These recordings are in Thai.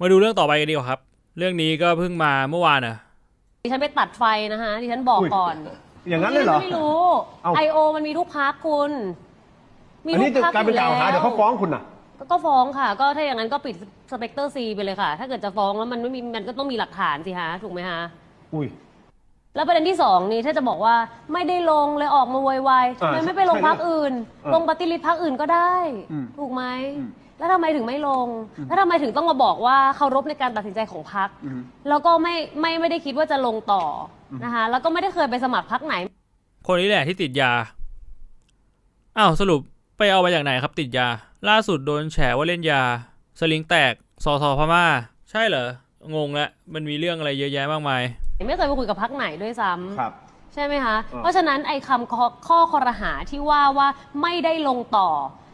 มาดูเรื่องต่อไปกันดีกว่าครับ เรื่องนี้ก็เพิ่งมาเมื่อวานอะดิฉันไปตัดไฟนะคะดิฉันบอกอุ้ยก่อนอย่างนั้นเลยเหรอดิฉัไม่รู้เอ้า ไอโอมันมีทุกพักคุณ มีอันทุนี้กจะพักกลายเป็นกล่าวหาเดี๋ยวเขาฟ้องคุณน่ะก็ก็ฟ้องค่ะ ก็ถ้าอย่างนั้นก็ปิดสเปกเตอร์ซีไปเลยค่ะ ถ้าเกิดจะฟ้องแล้วมันไม่มีมันก็ต้องมีหลักฐานสิฮะถูกไหมฮะ อุ้ย แล้วประเด็นที่สองนี่ถ้าจะบอกว่าไม่ได้ลงเลยออกมาโวยวายทำอ่าไมไม่ไปลงใช่พักอื่น เออลงปฏิริษีพักอื่นก็ได้ อืมถูกไหมอืม แล้วทำไมถึงไม่ลง แล้วทำไมถึงต้องมาบอกว่าเคารพในการตัดสินใจของพัก อืมแล้วก็ไม่ไม่ไม่ได้คิดว่าจะลงต่ออนะคะ แล้วก็ไม่ได้เคยไปสมัครพักไหน คนนี้แหละที่ติดยา อ้าวสรุปไปเอามาจากไหนครับติดยา ล่าสุดโดนแฉว่าเล่นยา สลิงแตก สอสอพม่า ใช่เหรอ งงละ มันมีเรื่องอะไรเยอะแยะมากมาย ไม่เคยไปคุยกับพักไหนด้วยซ้ำ ครับ ใช่ไหมคะอ่าเพราะฉะนั้นไอ้คำข้อข้อคอรหาที่ว่าว่าไม่ได้ลงต่อ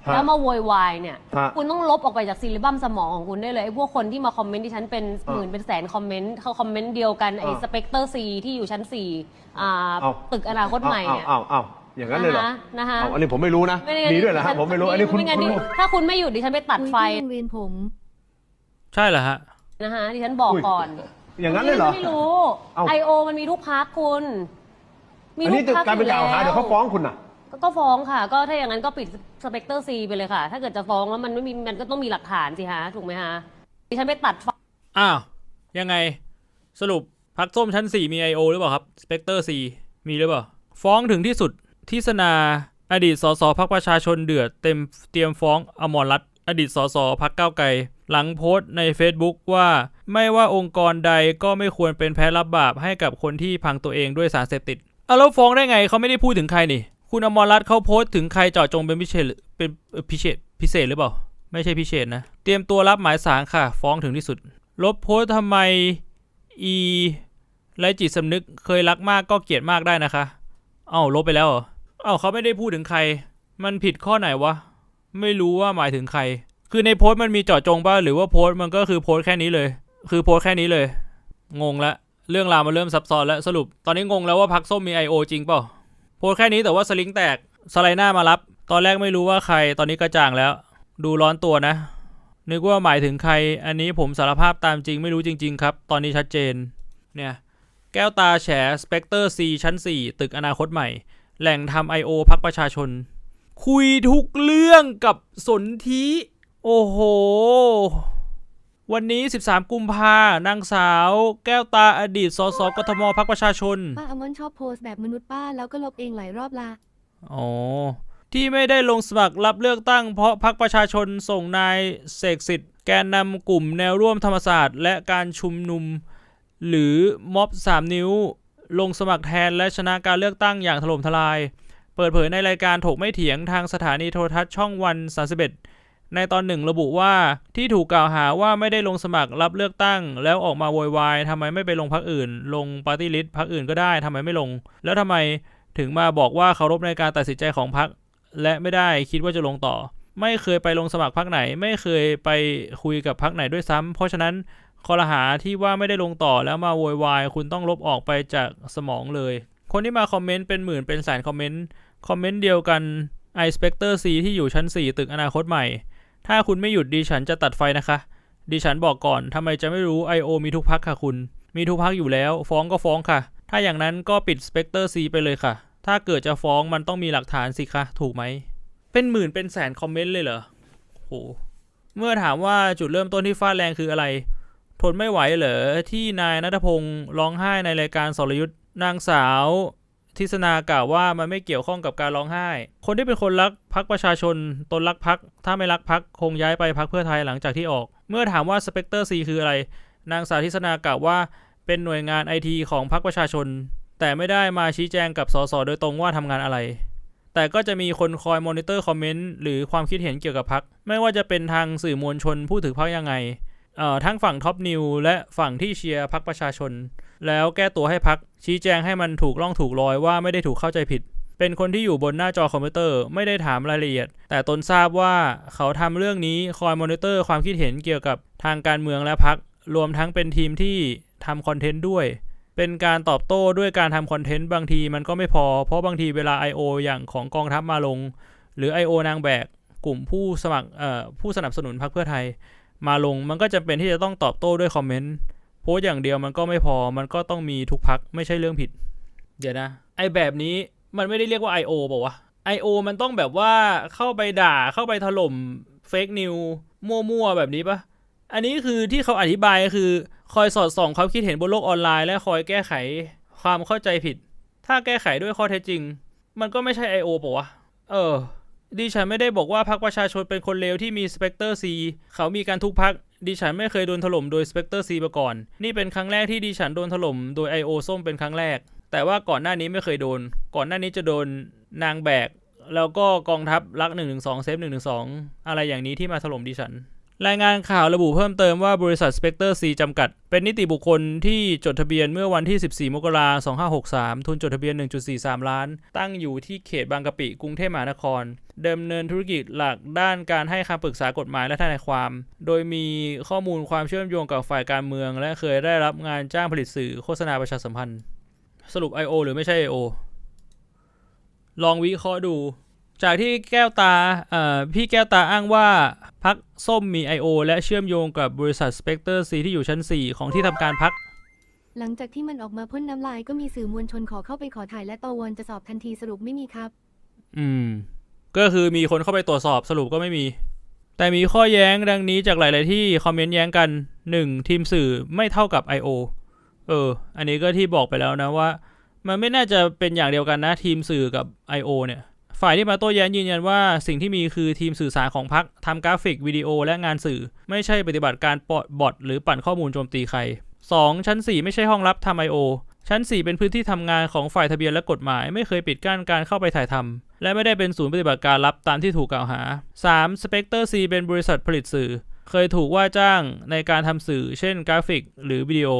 ฮะแล้วมาโวยวายเนี่ยฮะคุณต้องลบออกไปจากซีรีบัมสมองของคุณได้เลยไอ้พวกคนที่มาคอมเมนต์ที่ฉันเป็นอ่าหมื่นเป็นแสนคอมเมนต์เขาคอมเมนต์เดียวกันไอ้อ่าสเปกเตอร์ซีที่อยู่ชั้นสี่อ่าเอาตึกอนาคตใหม่เนี่ยอ้าวอ้าวอย่างนั้นเลยเหรอนะคะนะคะเอาอันนี้ผมไม่รู้นะ ไงั้นมีด้วยเหรอครับผมไม่รู้ อันนี้คุณไม่งั้นคุณดิรู้ ถ้าคุณไม่หยุดดิฉันไปตัดไฟคุยที่โรงเรียนผม ใช่เหรอฮะ นะคะดิฉันบอกอุ้ย ก่อนอย่างนั้นเลยเหรอไม่รู้เอ้า ไอโอมันมีทุกพักคุณ มีอันทุนี้กจะพักกลายเป็นกล่าวหาเดี๋ยวเขาฟ้องคุณน่ะ ก็ฟ้องค่ะ ก็ถ้าอย่างนั้นก็ปิดสเปกเตอร์ซีไปเลยค่ะ ถ้าเกิดจะฟ้องแล้วมันไม่มีมันก็ต้องมีหลักฐานสิฮะถูกไหมฮะดิฉันไปตัดไฟอ้าวยังไงสรุปพักส้มชั้น 4 มี I.O. หรือเปล่าครับสเปกเตอร์ C มีหรือเปล่า ฟ้องถึงที่สุดที่สนาอดีตสสพักประชาชนเดือดเต็มเตรียมฟ้องอมรรัตน์อดีตสสพักก้าวไกลหลังโพสต์ใน Facebook ว่าไม่ว่าองค์กรใดก็ไม่ควรเป็นแพ้รับบาปให้กับคนที่พังตัวเองด้วยสารเสพติดอะแล้วฟ้องได้ไงเขาไม่ได้พูดถึงใครนี่ คุณอมรรัตน์เขาโพสต์ถึงใครเจาะจงเป็นพิเศษหรือเป็นพิเศษพิเศษหรือเปล่า ไม่ใช่พิเศษนะ เตรียมตัวรับหมายสารค่ะ ฟ้องถึงที่สุด ลบโพสต์ทำไมอีไรจิตสำนึกเคยรักมากก็เกลียดมากได้นะคะ เอ้าลบไปแล้วเหรอ เอ้าเขาไม่ได้พูดถึงใคร มันผิดข้อไหนวะ ไม่รู้ว่าหมายถึงใคร คือในโพสต์มันมีเจาะจงป่ะหรือว่าโพสต์มันก็คือโพสต์แค่นี้เลย คือโพสต์แค่นี้เลย งงละ เรื่องราวมันเริ่มซับซ้อนแล้วสรุป ตอนนี้งงแล้วว่าพักส้มมี I.O. จริงเปล่า โพสแค่นี้แต่ว่าสลิงแตกสไลด์หน้ามารับ ตอนแรกไม่รู้ว่าใครตอนนี้กระจ่างแล้ว ดูร้อนตัวนะ นึกว่าหมายถึงใคร อันนี้ผมสารภาพตามจริงไม่รู้จริง ๆ ครับ ตอนนี้ชัดเจน เนี่ย แก้วตาแฉสเปกเตอร์ C ชั้น 4 ตึกอนาคตใหม่ แหล่งทำ I.O. พักประชาชน คุยทุกเรื่องกับสนธิโอ้โห วันนี้ 13 กุมภานางสาว แก้วตาอดีตสสกทมพักประชาชน ป้าอมอนชอบโพสต์แบบมนุษย์ป้าแล้วก็ลบเองหลายรอบละ อ๋อ ที่ไม่ได้ลงสมัครรับเลือกตั้งเพราะพักประชาชนส่งนายเสกสิทธิ์ แกนนำกลุ่มแนวร่วมธรรมศาสตร์และการชุมนุม หรือม็อบ 3 นิ้ว ลงสมัครแทนและชนะการเลือกตั้งอย่างถล่มทลาย เปิดเผยในรายการถกไม่เถียงทางสถานีโทรทัศน์ช่องวัน 31 ในตอนหนึ่งระบุว่าที่ถูกกล่าวหาว่าไม่ได้ลงสมัครรับเลือกตั้ง แล้วออกมาโวยวายทำไมไม่ไปลงพักอื่น ลงปาร์ตี้ลิสต์พักอื่นก็ได้ทำไมไม่ลง แล้วทำไมถึงมาบอกว่าเคารพในการตัดสินใจของพักและไม่ได้คิดว่าจะลงต่อ ไม่เคยไปลงสมัครพักไหน ไม่เคยไปคุยกับพักไหนด้วยซ้ำเพราะฉะนั้นข้อรหาที่ว่าไม่ได้ลงต่อแล้วมาโวยวายคุณต้องลบออกไปจากสมองเลย คนที่มาคอมเมนต์เป็นหมื่นเป็นแสนคอมเมนต์คอมเมนต์เดียวกัน i Spectre C ที่อยู่ชั้น 4 ตึกอนาคตใหม่ ถ้าคุณไม่หยุดดิฉันจะตัดไฟนะคะ ดิฉันบอกก่อนทำไมจะไม่รู้ I.O. มีทุกพักค่ะคุณ มีทุกพักอยู่แล้ว ฟ้องก็ฟ้องค่ะ ถ้าอย่างนั้นก็ปิด Spectre C ไปเลยค่ะ ถ้าเกิดจะฟ้องมันต้องมีหลักฐานสิคะ ถูกไหม เป็นหมื่นเป็นแสนคอมเมนต์เลยเหรอโห เมื่อถามว่าจุดเริ่มต้นที่ฟาดแรงคืออะไร ทนไม่ไหวเหรอที่นายนัทพงศ์ร้องไห้ในรายการสรยุทธ์นางสาว ทิศนากล่าวว่ามันไม่เกี่ยวข้องกับการร้องไห้ คนที่เป็นคนรักพักประชาชน ตนรักพัก ถ้าไม่รักพักคงย้ายไปพักเพื่อไทยหลังจากที่ออก เมื่อถามว่าสเปกเตอร์ซีคืออะไร นางสาวทิศนากล่าวว่า เป็นหน่วยงานไอทีของพักประชาชน แต่ไม่ได้มาชี้แจงกับสสโดยตรงว่าทำงานอะไร แต่ก็จะมีคนคอยมอนิเตอร์คอมเมนต์หรือความคิดเห็นเกี่ยวกับพัก ไม่ว่าจะเป็นทางสื่อมวลชนพูดถึงพักยังไงทั้งฝั่งท็อปนิวและฝั่งที่เชียร์พักประชาชน แล้วแก้ตัวให้พัก ชี้แจงให้มันถูกล่องถูกลอยว่าไม่ได้ถูกเข้าใจผิด เป็นคนที่อยู่บนหน้าจอคอมพิวเตอร์ไม่ได้ถามรายละเอียด แต่ตนทราบว่าเขาทำเรื่องนี้คอยมอนิเตอร์ความคิดเห็นเกี่ยวกับทางการเมืองและพักรวมทั้งเป็นทีมที่ทำคอนเทนต์ด้วย เป็นการตอบโต้ด้วยการทำคอนเทนต์บางทีมันก็ไม่พอ เพราะบางทีเวลา I.O. อย่างของกองทัพมาลง หรือ I.O. นางแบก กลุ่มผู้สมัครผู้สนับสนุนพรรคเพื่อไทย มาลงมันก็จำเป็นที่จะต้องตอบโต้ด้วยคอมเมนต์ โพสอย่างเดียวมันก็ไม่พอมันก็ต้องมีทุกพักไม่ใช่เรื่องผิด เดี๋ยวนะ ไอแบบนี้มันไม่ได้เรียกว่า I.O. ป่าวะ I.O. มันต้องแบบว่าเข้าไปด่าเข้าไปถล่มเฟกนิวมั่วๆ แบบนี้ปะอันนี้คือที่เขาอธิบายคือคอยสอดส่องความคิดเห็นบนโลกออนไลน์และคอยแก้ไขความเข้าใจผิด ถ้าแก้ไขด้วยข้อเท็จจริง มันก็ไม่ใช่ I.O. ป่าวะ เออดิฉันไม่ได้บอกว่าพรรคประชาชนเป็นคนเลวที่มีสเปกเตอร์ซีเขามีการทุกพัก ดิฉันไม่เคยโดนถล่มโดยสเปกเตอร์ซีมาก่อน นี่เป็นครั้งแรกที่ดิฉันโดนถล่มโดย I.O. ส้มเป็นครั้งแรก แต่ว่าก่อนหน้านี้ไม่เคยโดน ก่อนหน้านี้จะโดนนางแบก แล้วก็กองทัพรัก1นึเซฟ1นึอะไรอย่างนี้ที่มาถล่มดิฉัน รายงานข่าวระบุเพิ่มเติมว่าบริษัท Spectre C จำกัด เป็นนิติบุคคลที่จดทะเบียนเมื่อวันที่ 14 มกราคม 2563 ทุนจดทะเบียน 1.43 ล้าน ตั้งอยู่ที่เขตบางกะปิ กรุงเทพมหานครดำเนินธุรกิจหลักด้านการให้คำปรึกษากฎหมายและทนายความ โดยมีข้อมูลความเชื่อมโยงกับฝ่ายการเมือง และเคยได้รับงานจ้างผลิตสื่อโฆษณาประชาสัมพันธ์ สรุป I.O. หรือไม่ใช่ I.O. ลองวิเคราะห์ดู จากที่แก้วตาเอ่อพี่แก้วตาอ้างว่าพักส้มมี I.O. และเชื่อมโยงกับบริษัท Spectre C ที่อยู่ชั้น 4 ของที่ทำการพัก หลังจากที่มันออกมาพ่นน้ำลายก็มีสื่อมวลชนขอเข้าไปขอถ่ายและตอวอนจะสอบทันทีสรุปไม่มีครับ อืม ก็คือมีคนเข้าไปตรวจสอบสรุปก็ไม่มี แต่มีข้อแย้งดังนี้จากหลาย ๆ ที่คอมเมนต์แย้งกัน 1. ทีมสื่อไม่เท่ากับ I.O. เออ อันนี้ก็ที่บอกไปแล้วนะว่า มันไม่น่าจะเป็นอย่างเดียวกันนะทีมสื่อกับ I.O. เนี่ย ฝ่ายที่มาโต้แย้งยืนยันว่าสิ่งที่มีคือทีมสื่อสารของพรรคทำกราฟิกวิดีโอและงานสื่อ ไม่ใช่ปฏิบัติการปอดบอทหรือปั่นข้อมูลโจมตีใคร 2. ชั้น 4 ไม่ใช่ห้องลับทำ I.O. ชั้น 4 เป็นพื้นที่ทำงานของฝ่ายทะเบียนและกฎหมาย ไม่เคยปิดกั้นการเข้าไปถ่ายทำและไม่ได้เป็นศูนย์ปฏิบัติการลับตามที่ถูกกล่าวหา 3. Spectre C เป็นบริษัทผลิตสื่อ เคยถูกว่าจ้างในการทำสื่อ เช่นกราฟิก หรือวิดีโอ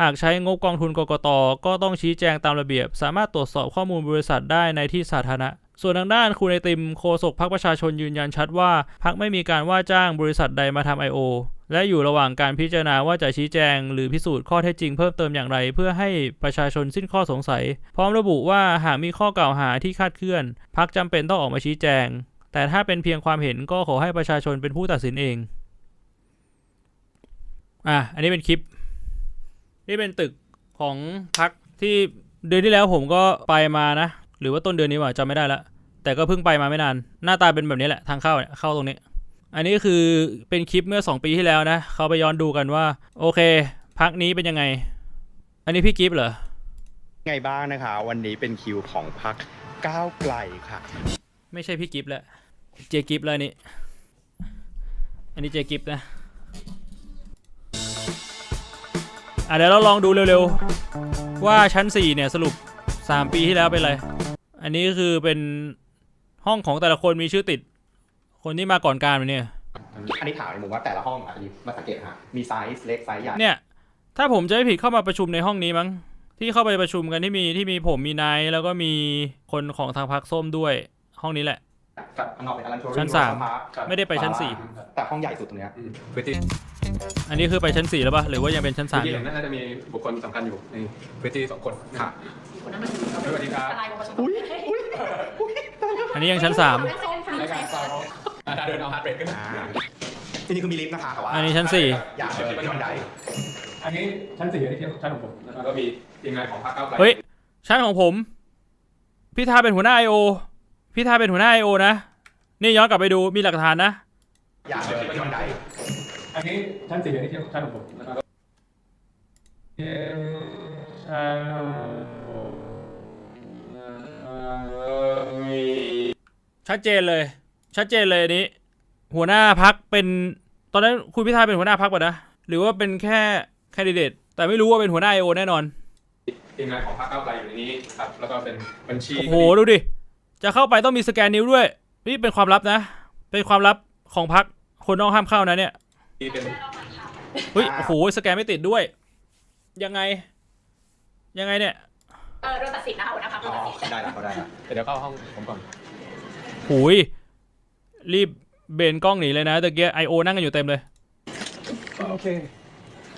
หากใช้งบกองทุนกกต ก็ต้องชี้แจงตามระเบียบ สามารถตรวจสอบข้อมูลบริษัทได้ในที่สาธารณะ ส่วนทางด้านคุณไอติมโฆษกพรรคประชาชนยืนยันชัดว่าพรรคไม่มีการว่าจ้างบริษัทใดมาทำ I.O. และอยู่ระหว่างการพิจารณาว่าจะชี้แจง หรือพิสูจน์ข้อเท็จจริงเพิ่มเติมอย่างไร เพื่อให้ประชาชนสิ้นข้อสงสัย พร้อมระบุว่าหากมีข้อกล่าวหาที่คาดเคลื่อนพรรคจำเป็นต้องออกมาชี้แจง แต่ถ้าเป็นเพียงความเห็นก็ขอให้ประชาชนเป็นผู้ตัดสินเองอะอันนี้เป็นคลิป นี่เป็นตึกของพักที่เดือนที่แล้วผมก็ไปมานะ หรือว่าต้นเดือนนี้ว่าจำไม่ได้ละแต่ก็เพิ่งไปมาไม่นาน หน้าตาเป็นแบบนี้แหละทางเข้าเนี่ยเข้าตรงนี้ อันนี้คือเป็นคลิปเมื่อ 2 ปีที่แล้วนะเขาไปย้อนดูกันว่า โอเค พักนี้เป็นยังไง อันนี้พี่กิฟต์เหรอไงบ้างนะคะ วันนี้เป็นคิวของพักก้าวไกลค่ะ ไม่ใช่พี่กิฟต์แล้วเจกิฟต์แล้วอันนี่อันนี้เจกิฟต์นะอะเดี๋ยวเราลองดูเร็วๆ ว่าชั้น 4 เนี่ยสรุป 3ปีที่แล้วเป็นอะไร อันนี้คือเป็นห้องของแต่ละคนมีชื่อติด คนที่มาก่อนการมันเนี่ย อันนี้ถามในมุมว่าแต่ละห้องอะอันนี้มาสังเกตฮะมีไซส์เล็กไซส์ใหญ่เนี่ย ถ้าผมจะไม่ผิดเข้ามาประชุมในห้องนี้มั้ง ที่เข้าไปประชุมกันที่มีที่มีผมมีนายแล้วก็มีคนของทางพักส้มด้วยห้องนี้แหละ กับข้างนอกเป็นอลันโชชั้นสามไม่ได้ไปชั้นสี่ แต่ห้องใหญ่สุดตรงเนี้ยพื้นที่อันนี้คือไปชั้น4แล้วปะหรือว่ายังเป็นชั้นพื้น3อที่ยู่น่าจะมีบุคคลสำคัญอยู่ในพื้นที่สองคนค่ะ สวัสดีครับอันนี้ยังชั้นรายการซาวด์อ่าเดินเอาฮาร์ดเรทขึ้นอ่าจริงๆคือมีลิฟต์นะคะแต่ว่าอันนี้ชั้นสี่ อยากเดินขึ้นบันไดอันนี้ชั้นสี่อันนี้ชั้นของผมแล้วก็มีทีมงานของพรรคก้าวไกล3เฮ้ย ชั้นของผมพี่ทาเป็นหัวหน้า I.O. พี่ทาเป็นหัวหน้า I.O. นะ นี่ย้อนกลับไปดูมีหลักฐานนะ อยากเดินขึ้นบันไดอันนี้ชั้นสี่อันนี้ชั้นของผมแล้วก็ชั้น ชัดเจนเลย ชัดเจนเลยอันนี้ หัวหน้าพักเป็นตอนนั้นคุณพิธาเป็นหัวหน้าพักป่ะนะ หรือว่าเป็นแค่แคนดิเดต แต่ไม่รู้ว่าเป็นหัวหน้า I.O. แน่นอน ทีมงานของพรรคก้าวไกลอยู่ในนี้ครับ แล้วก็เป็นบัญชีโอ้โหดูดิ จะเข้าไปต้องมีสแกนนิ้วด้วย นี่เป็นความลับนะ เป็นความลับของพักคนนอกห้ามเข้านะเนี่ย ที่เป็นเฮ้ย โอ้โห สแกนไม่ติดด้วย ยังไง ยังไงเนี่ย เออโดนตัดสินนะคะหัวหน้าพักโดอ๋นอตัดสินได้ละเขาได้ละเดี๋ยวเข้าห้องผมก่อนหูยรีบเบนกล้องหนีเลยนะตะเกียไอโอนั่งกันอยู่เต็มเลย โอเค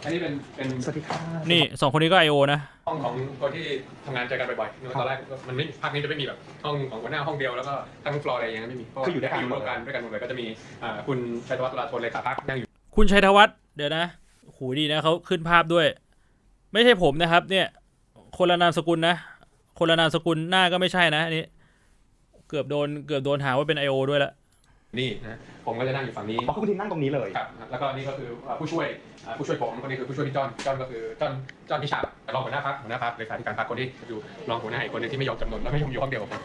อันนี้เป็นเป็นสวัสดีค่ะนี่สองคนนี้ก็ไอโอนะ ห้องของคนที่ทำงานเจอกันบ่อยๆเนื่องจากตอนแรกมันไม่ภาคนี้จะไม่มีแบบห้องของหัวหน้าห้องเดียวแล้วก็ทั้งฟลอร์อะไรอย่างเงี้ยไม่มีเพราะว่าอยู่ด้วยกันด้วยกันหมดเลยก็จะมีอ่าคุณชัยธวัฒน์ตุลาธนเลขาพักนั่งอยู่คุณชัยธวัฒน์เดี๋ยวนะโหดีนะเขาขึ้นภาพด้วย ไม่ใช่ผมนะครับ เนี่ย คนละนามสกุลนะ คนละนามสกุลหน้าก็ไม่ใช่นะอันนี้ เกือบโดนเกือบโดนหาว่าเป็น I.O. ด้วยละนี่นะผมก็จะนั่งอยู่ฝั่งนี้ เพราะคุณทีมนั่งตรงนี้เลย ครับ แล้วก็นี่ก็คือเอ่อผู้ช่วยเอ่อผู้ช่วยผมคนนี้คือผู้ช่วยพี่จอนจอนก็คือจอนจอนพิชารองหัวหน้าพักหัวหน้าพักเลขาธิการพักคนที่อยู่รองหัวหน้าอีกคนหนึงที่ไม่ยอมจำนนและไม่ยอมอยู่ห้องเดียวกับผม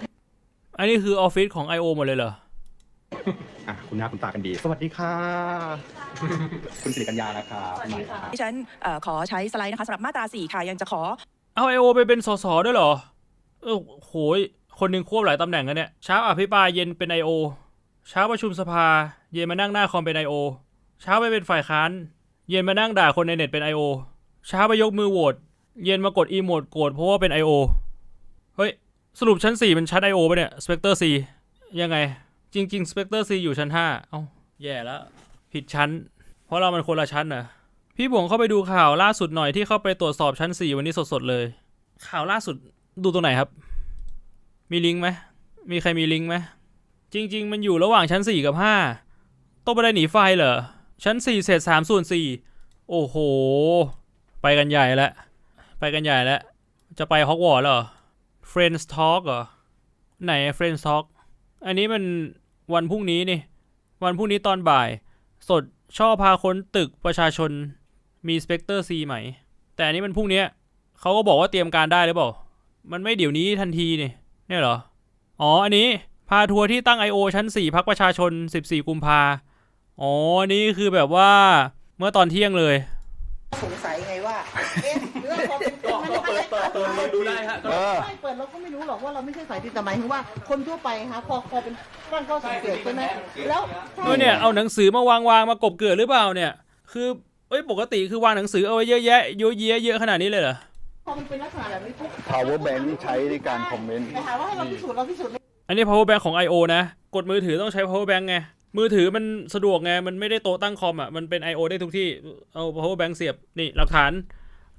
อันนี้คือออฟฟิศของ I.O. หมดเลยเหรออะคุณหน้าคุณตากันดี สวัสดีค่ะ คุณสิริกัญญานะครับสวัสดีค่ะดิฉันเอ่อขอใช้สไลด์นะคะสำหรับมาตรา 4 ค่ะ ยังจะขอ เอา I.O. ไปเป็นสสด้วยเหรอเออโหย คนหนึ่งควบหลายตำแหน่งกันเนี่ย เช้าอภิปรายเย็นเป็น I.O. เช้าประชุมสภา เย็นมานั่งหน้าคอมเป็น I.O. เช้าไปเป็นฝ่ายค้าน เย็นมานั่งด่าคนในเน็ตเป็น I.O. เช้าไปยกมือโหวต เย็นมากดอีโมดโกรธเพราะว่าเป็น I.O. เฮ้ย สรุปชั้น 4 เป็นชั้น I.O. ปะเนี่ย Spectre C ยังไง จริงๆ Spectre C อยู่ชั้น 5 เอ้า แย่แล้ว ผิดชั้น เพราะเรามันคนละชั้นนะ พี่บวงเข้าไปดูข่าวล่าสุดหน่อยที่เข้าไปตรวจสอบชั้น4วันนี้สดๆเลย ข่าวล่าสุดดูตรงไหนครับ มีลิงก์ไหมมีใครมีลิงก์ไหมจริง ๆ มันอยู่ระหว่างชั้น4กับ5ต้องไปได้หนีไฟเหรอชั้น4เศษ3ส่วน4โอ้โห ไปกันใหญ่แล้วไปกันใหญ่แล้วจะไปฮอกวอตส์เหรอ Friends Talk เหรอ ไหน Friends Talk อันนี้มันวันพรุ่งนี้นี่ วันพรุ่งนี้ตอนบ่าย สดชอบพาคนตึกประชาชน มี Spectre C ไหม แต่อันนี้มันพรุ่งเนี้ยเขาก็บอกว่าเตรียมการได้หรือเปล่า มันไม่เดี๋ยวนี้ทันทีนี่เนี่ยเหรอ อ๋อ อันนี้พาทัวร์ที่ตั้ง I.O. ชั้น 4พักประชาชน 14 กุมภาอ๋ออันนี้คือแบบว่าเมื่อตอนเที่ยงเลย สงสัยไงว่าเอ๊ะเรื่องพอเป็นมันจะเปิดเปิดเปิดดูได้ฮะไม่เปิดเราก็ไม่รู้หรอกว่าเราไม่ใช่สายติดแต่หมายถึงว่าคนทั่วไปฮะพอพอเป็นตั้งข้อสังเกตใช่ไหมแล้วใช่ด้วยเนี่ยเอาหนังสือมาวางวางมากบเกลือนหรือเปล่าเนี่ย คือเอ้ยปกติคือวางหนังสือเอาไว้เยอะแยะเยอะแยะเยอะขนาดนี้เลยเหรอพอมันเป็นลักษณะแบบนี้ปุ๊บ power bank ใช้ในการคอมเมนต์ แต่ถามว่าให้เราพิสูจน์เราพิสูจน์ไม่อันนี้ power bank ของ I.O. นะ กดมือถือต้องใช้ power bank ไง มือถือมันสะดวกไง มันไม่ได้โตะตั้งคอมอะ มันเป็น I.O. ได้ทุกที่ เอา power bank เสียบ นี่หลักฐาน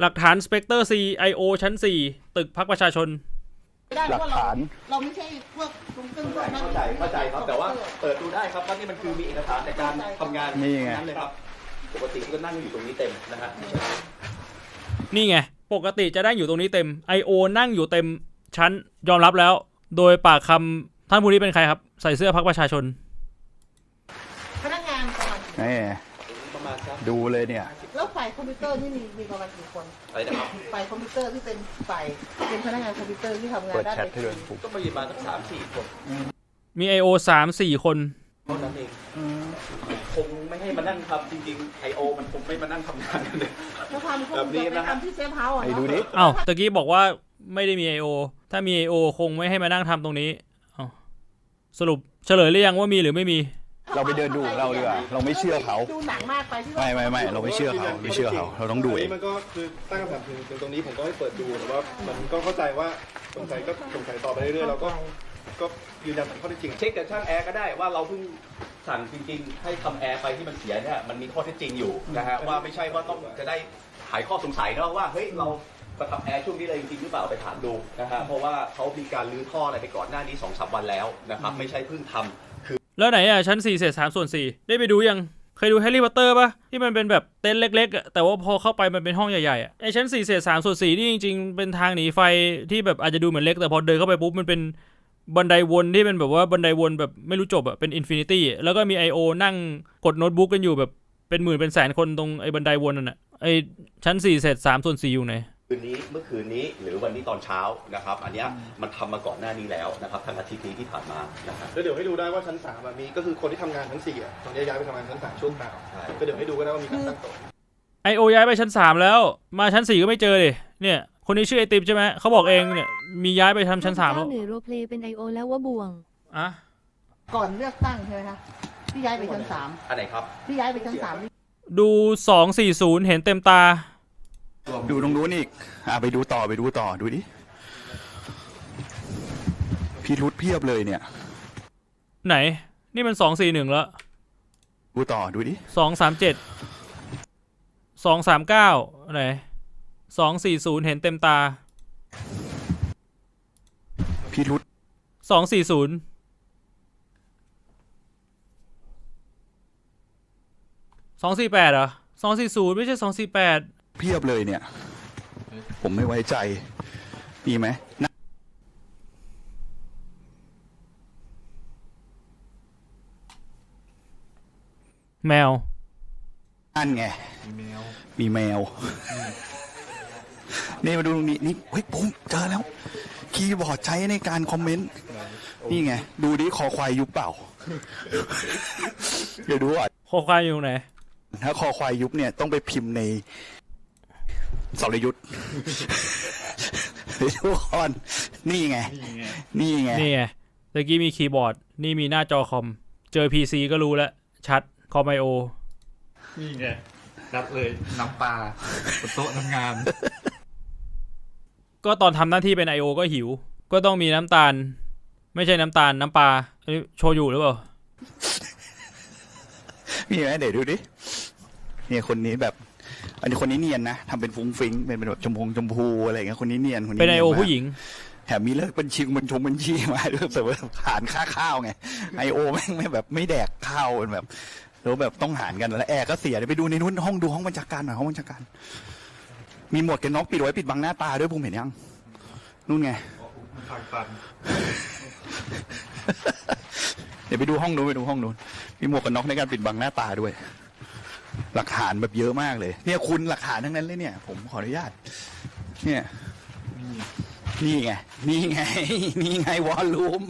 หลักฐาน Spectre C I.O. ชั้น 4 ตึกพักประชาชนได้หลักว่าเราฐาน เราไม่ใช่พวกลุงตึ้งพวกนั้นเข้าใจเข้าใจครับ แต่ว่าเปิดดูได้ครับว่านี่มันคือมีเอกสารในการทำงานนี่ไงนั้นเลยครับ ปกติก็นั่งอยู่ตรงนี้เต็มนะฮะนี่ไง ปกติจะได้อยู่ตรงนี้เต็ม I.O. นั่งอยู่เต็มชั้นยอมรับแล้ว โดยปากคำท่านผู้นี้เป็นใครครับ ใส่เสื้อพักประชาชน พนักงานประมาณกี่แหมประมาณสักดูเลยเนี่ย แล้วฝ่ายคอมพิวเตอร์นี่มีมีประมาณกี่คนอะไรนะครับฝ่ายคอมพิวเตอร์ที่เป็นฝ่ายเป็นพนักงานคอมพิวเตอร์ที่ทำงานเปิดด้านแชทให้ด้วยก็มีประมาณสักสามสี่คนมี I.O. สามสี่คน เท่านั้นเองคงไม่ให้มานั่งทำจริงๆไอโอมันคงไม่มานั่งทำงานกันเลยแล้วทำคงแบบนี้จะไปนะครับทำที่เซฟเฮาส์อะไอ้เนาะดูดิอ้าวตะกี้บอกว่าไม่ได้มี I.O. ถ้ามี I.O. คงไม่ให้มานั่งทำตรงนี้อ้าวสรุปเฉลยหรือยังว่ามีหรือไม่มี เราไปเดินดูของเราดีกว่าเราไม่เชื่อเขาดูหนังมากไปที่ว่าไม่ไม่ไม่เราไม่เชื่อเขาไม่เชื่อเขาเราต้องดูเองมันก็คือตั้งคำถามถึงถึงตรงนี้ผมก็ให้เปิดดูแต่ว่ามันก็เข้าใจว่าสงสัยก็สงสัยต่อไปเรื่อยๆเราก็ ก็ยืนยันข้อเท็จจริง เช็คกับช่างแอร์ก็ได้ว่าเราเพิ่งสั่งจริงๆ ให้ทำแอร์ไปที่มันเสียเนี่ยมันมีข้อเท็จจริงอยู่นะฮะว่าไม่ใช่ว่าต้องจะได้หายข้อสงสัยนะว่าเฮ้ยเราประทับแอร์ช่วงนี้เลยจริงๆหรือเปล่าไปถามดูนะฮะเพราะว่าเขามีการรื้อท่ออะไรไปก่อนหน้านี้สองสามวันแล้วนะครับไม่ใช่เพิ่งทำ แล้วไหนอะชั้น4เศษ3ส่วน4ได้ไปดูยัง เคยดูแฮร์รี่พอตเตอร์ปะที่มันเป็นแบบเต็นท์เล็กๆอะแต่ว่าพอเข้าไปมันเป็นห้องใหญ่ๆอะไอชั้น4เศษ3ส่วน4นี่จริงๆ เป็นทางหนีไฟที่แบบอาจจะดูเหมือนเล็กแต่พอเดินเข้าไปปุ๊บมันเป็น บันไดวนที่เป็นแบบว่าบันไดวนแบบไม่รู้จบอะเป็นอินฟินิตี้แล้วก็มี I.O. นั่งกดโน้ตบุ๊กกันอยู่แบบเป็นหมื่นเป็นแสนคนตรงไอ้บันไดวนนั่นน่ะไอชั้น4เศษ3ส่วน4อยู่ไหนคืนนี้เมื่อคืนนี้หรือวันนี้ตอนเช้านะครับ อันเนี้ยมันทำมาก่อนหน้านี้แล้วนะครับทั้งอาทิตย์นี้ที่ผ่านมานะครับแล้วเดี๋ยวให้ดูได้ว่าชั้นสามอะมีก็คือคนที่ทำงานชั้นสี่อะตอนนี้ย้ายไปทำงานชั้นสามช่วงคราวใช่ก็เดี๋ยวให้ดูก็ได้ว่ามีการตั้งโต๊ะไอโอย้ายไปชั้นสามแล้ว มาชั้นสี่ก็ไม่เจอเลย เนี่ย คนนี้ชื่อไอติมใช่ไหมเขาบอกเองเนี่ยมีย้ายไปทำชั้นสามแล้วเจ้าเหนือโรลเพลย์เป็น I.O. แล้วว่าบ่วง อะก่อนเลือกตั้งใช่ไหมคะที่ย้ายไปชั้นสามอันไหนครับ ที่ย้ายไปชั้นสามนี่ดูสองสี่ศูนย์เห็นเต็มตา ดูตรงนู้นอีกอะไปดูต่อไปดูต่อดูดิพี่รุดเพียบเลยเนี่ย ไหน นี่มันสองสี่หนึ่งแล้วดูต่อดูดิ สองสามเจ็ดสองสามเก้าไหน สองสี่ศูนย์เห็นเต็มตาพี่รุดสองสี่ศูนย์สสองสี่แปดเหรอสองสี่ศูนย์ไม่ใช่สองสี่แปดเพียบเลยเนี่ย ผมไม่ไว้ใจมีไหมนะแมว นั่นไง มีแมว นี่มาดูตรงนี้นี่เฮ้ยผมเจอแล้ว คีย์บอร์ดใช้ในการคอมเมนต์นี่ไง ดูดิคอควายยุบเปล่า เดี๋ยวดูอะโคควายอยู่ตรงไหน ถ้าคอควายยุบเนี่ยต้องไปพิมพ์ในสรยุทธ์ทุกคนนี่ไง นี่ไง นี่ไงตะกี้มีคีย์บอร์ด นี่มีหน้าจอคอม เจอ PC ก็รู้แล้ว ชัด คอมไอโอ นี่ไงนัดเลยน้ำปลาบนโต๊ะทำงาน ก็ตอนทำหน้าที่เป็น I.O. ก็หิว ก็ต้องมีน้ำตาล ไม่ใช่น้ำตาลน้ำปลาอันนี้โชยุหรือเปล่า มีไหมเดี๋ยวดูดิ เนี่ยคนนี้แบบ อันนี้คนนี้เนียนนะทำเป็นฟุ้งฟิ้งเป็นแบบชมพงชมพูอะไรอย่างเงี้ยคนนี้เนียนคนนี้เป็น I.O. ยมากผู้หญิงแถมมีเลิกบัญชีบัญชงบัญชีมาด้วยแต่ว่าหารค่าข้าวไงไอโอแม่งไม่แบบไม่แดกข้าวเป็นแบบแล้วแบบต้องหารกันแล้วแอร์ก็เสียเดี๋ยวไปดูในนู้นห้องดูห้องบัญชาการหน่อยห้องบัญชาการ มีหมวดกันน็อกปิดไว้ปิดบังหน้าตาด้วยผมเห็นยังนู่นไงเดี๋ยวไปดูห้องนู้นไปดูห้องนู้นมีหมวกกันน็อกในการปิดบังหน้าตาด้วย หลักฐานแบบเยอะมากเลย เนี่ยคุณหลักฐานทั้งนั้นเลยเนี่ย ผมขออนุญาต เนี่ยนี่ไง นี่ไง นี่ไงวอลลุ่ม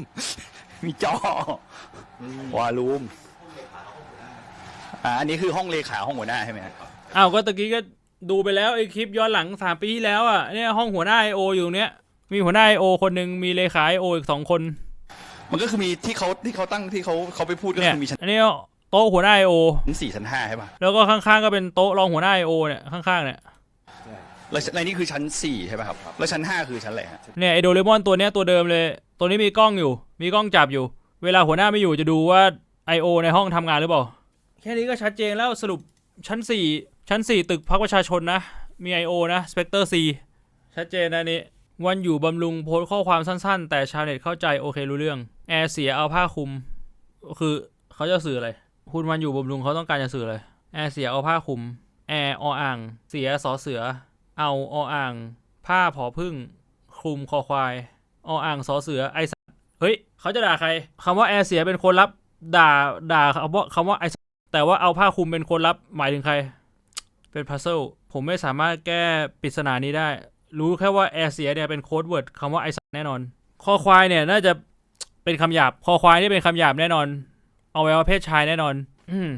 มีจอวอลลุ่มอ่าอันนี้คือห้องเลขาห้องหัวหน้าใช่ไหมอ้าวก็ตะกี้ก็ ดูไปแล้วไอคลิปย้อนหลังสามปีที่แล้วอะเนี่ยห้องหัวหน้า I.O. อยู่ตรงเนี้ยมีหัวหน้า I.O. คนหนึ่งมีเลขา I.O. อีกสองคนมันก็คือมีที่เขาที่เขาตั้งที่เขาเขาไปพูดก็เนี่ยคือมีชั้นอันนี้โต๊ะหัวหน้า I.O. สี่ชั้นห้าใช่ป่ะแล้วก็ข้างๆก็เป็นโต๊ะรองหัวหน้า I.O. เนี่ยข้างๆเนี่ยแล้วในนี้คือชั้นสี่ใช่ป่ะครับแล้วชั้นห้าคือชั้นอะไรฮะเนี่ยไอโดเรมอนตัวเนี้ยตัวเดิมเลย ตัวนี้มีกล้องอยู่ มีกล้องจับอยู่ เวลาหัวหน้าไม่อยู่จะดูว่า I.O. ในห้องทำงานหรือเปล่าแค่นี้ก็ชัดเจนแล้วสรุป ชั้น4ชั้น4ตึกพักประชาชนนะ มี I.O. นะ Spectre C ชัดเจนนะนี่วันอยู่บำรุงโพสข้อความสั้นๆ แต่ชาวเน็ตเข้าใจโอเครู้เรื่อง แอร์เสียเอาผ้าคลุม คือเขาจะสื่ออะไรคุณวันอยู่บำรุงเขาต้องการจะสื่ออะไรแอร์เสียเอาผ้าคลุม แอร์ออ่าง เสียสอเสือ เอาออ่าง ผ้าผอพึ่งคลุมคอควายออ่างสอเสือไอสัตว์เฮ้ยเขาจะด่าใครคำว่าแอร์เสียเป็นคนรับด่าด่าคำว่าคำว่าไอสัต แต่ว่าเอาผ้าคลุมเป็นคนรับหมายถึงใคร เป็นพัซเซิลผมไม่สามารถแก้ปริศนานี้ได้ รู้แค่ว่าแอร์เสียเนี่ยเป็นโค้ดเวิร์ดคำว่าไอสัตว์แน่นอน คอควายเนี่ยน่าจะเป็นคำหยาบ คอควายนี่เป็นคำหยาบแน่นอน เอาไว้ว่าเพศชายแน่นอน อืม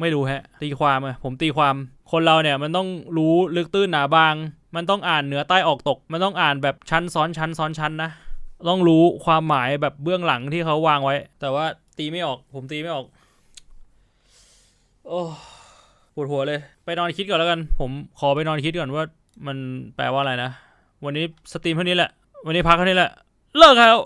ไม่รู้ฮะ ตีความอะผมตีความ คนเราเนี่ยมันต้องรู้ลึกตื้นหนาบาง มันต้องอ่านเหนือใต้ออกตก มันต้องอ่านแบบชั้นซ้อนชั้นซ้อนชั้นนะ ต้องรู้ความหมายแบบเบื้องหลังที่เขาวางไว้ แต่ว่าตีไม่ออก ผมตีไม่ออก โอ้ปวดหัวเลย ไปนอนคิดก่อนแล้วกัน ผมขอไปนอนคิดก่อนว่ามันแปลว่าอะไรนะ วันนี้สตรีมเท่านี้แหละ วันนี้พักเท่านี้แหละ เลิกแล้ว